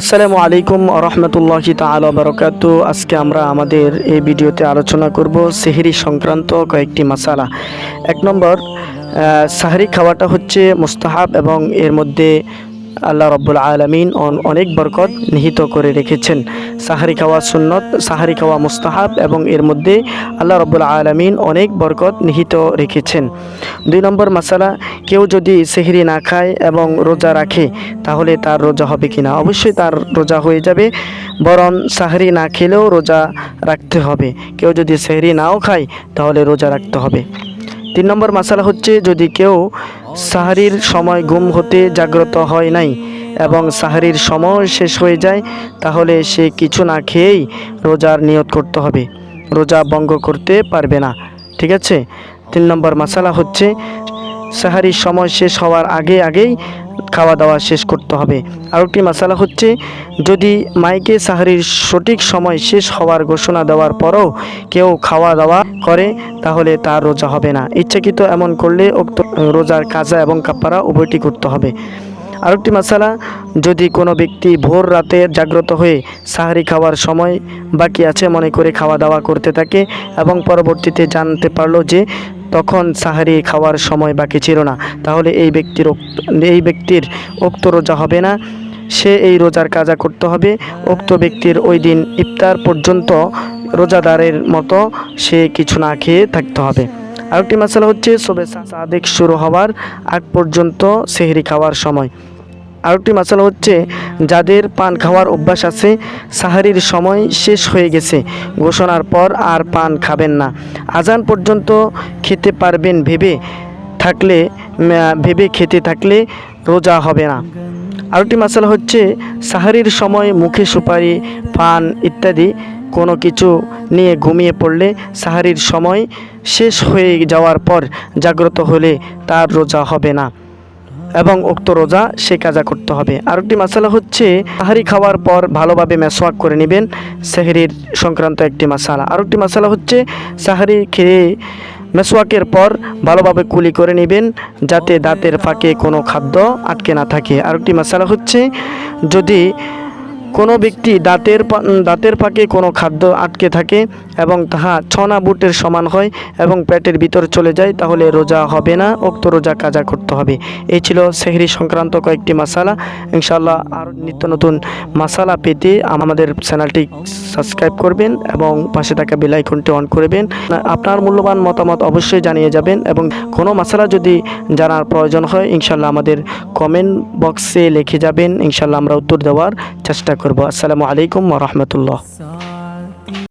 আসসালামু আলাইকুম রহমতুল্লাহি তালা বারকাত। আজকে আমরা আমাদের এই ভিডিওতে আলোচনা করব সেহেরি সংক্রান্ত কয়েকটি মশালা এক নম্বর সাহারি খাওয়াটা হচ্ছে মোস্তাহাব এবং এর মধ্যে আল্লাহ রব্বুল আলমিন অনেক বরকত নিহিত করে রেখেছেন। সাহারি খাওয়া সুন্নত, সাহারি খাওয়া মুস্তাহাব এবং এর মধ্যে আল্লাহ রব্বুল আলমিন অনেক বরকত নিহিত রেখেছেন। দুই নম্বর মশালা কেউ যদি সেহরি না খায় এবং রোজা রাখে, তাহলে তার রোজা হবে কি না অবশ্যই তার রোজা হয়ে যাবে, বরং সাহরি না খেলেও রোজা রাখতে হবে। কেউ যদি সেহরি নাও খায়, তাহলে রোজা রাখতে হবে। তিন নম্বর মশালা হচ্ছে যদি কেউ সাহারির সময় গুম হতে জাগ্রত হয় নাই এবং সাহারির সময় শেষ হয়ে যায়, তাহলে সে কিছু না খেয়েই রোজার নিয়ত করতে হবে। রোজা ভঙ্গ করতে পারবে না। ঠিক আছে? তিন নম্বর মশালা হচ্ছে, সাহারির সময় শেষ হওয়ার আগে আগেই খাওয়া দাওয়া শেষ করতে হবে। আরেকটি মশালা হচ্ছে, যদি মাইকে সাহারির সঠিক সময় শেষ হওয়ার ঘোষণা দেওয়ার পরও কেউ খাওয়া দাওয়া করে, তাহলে তার রোজা হবে না। ইচ্ছাকৃত এমন করলে উক্ত রোজার কাজা এবং কাপ্পারা উভয়টি করতে হবে। আরেকটি মশালা যদি কোনো ব্যক্তি ভোর রাতে জাগ্রত হয়ে সাহারি খাওয়ার সময় বাকি আছে, মনে করে খাওয়া দাওয়া করতে থাকে এবং পরবর্তীতে জানতে পারল যে তখন সাহারি খাওয়ার সময় বাকি ছিল না। তাহলে এই ব্যক্তির এই ব্যক্তির উক্ত রোজা হবে না। সে এই রোজার কাজা করতে হবে। উক্ত ব্যক্তির ওই দিন ইফতার পর্যন্ত রোজাদারের মতো সে কিছু না খেয়ে থাকতে হবে। আরেকটি মশলা হচ্ছে সবে সাদেক শুরু হওয়ার আগ পর্যন্ত সেহরি খাওয়ার সময়। আরেকটি মশলা হচ্ছে যাদের পান খাওয়ার অভ্যাস আছে, সাহারির সময় শেষ হয়ে গেছে। ঘোষণার পর আর পান খাবেন না। আজান পর্যন্ত খেতে পারবেন ভেবে থাকলে ভেবে খেতে থাকলে রোজা হবে না। আরেকটি মশলা হচ্ছে, সাহারির সময় মুখে সুপারি, পান ইত্যাদি কোনো কিছু নিয়ে ঘুমিয়ে পড়লে সাহারির সময় শেষ হয়ে যাওয়ার পর জাগ্রত হলে তার রোজা হবে না। এবং উক্ত রোজা সে কাজা করতে হবে। আরেকটি মশালা হচ্ছে তাহারি খাওয়ার পর ভালোভাবে মেসওয়াক করে নেবেন সেহরির সংক্রান্ত একটি মশালা আরেকটি মশালা হচ্ছে, সাহারি খেয়ে মেসওয়াকের পর ভালোভাবে কুলি করে নেবেন যাতে দাঁতের ফাঁকে কোনো খাদ্য আটকে না থাকে। আরেকটি মশালা হচ্ছে, যদি কোনো ব্যক্তি দাঁতের দাঁতের ফাঁকে কোনো খাদ্য আটকে থাকে এবং তাহা ছনা বুটের সমান হয় এবং পেটের ভিতর চলে যায়, তাহলে রোজা হবে না, উক্ত রোজা কাজা করতে হবে। এই ছিল সেহরি সংক্রান্ত কয়েকটি মশালা ইনশাল্লাহ আর নিত্য নতুন মশালা পেতে আমাদের চ্যানেলটি সাবস্ক্রাইব করবেন এবং পাশে থাকা বেল আইকনটি অন করবেন। আপনার মূল্যবান মতামত অবশ্যই জানিয়ে যাবেন এবং কোনো মশলা যদি জানার প্রয়োজন হয় ইনশাল্লাহ আমাদের কমেন্ট বক্সে লিখে যাবেন। ইনশাল্লাহ আমরা উত্তর দেওয়ার চেষ্টা করব। আসসালামু আলাইকুম রহমতুল্লাহ।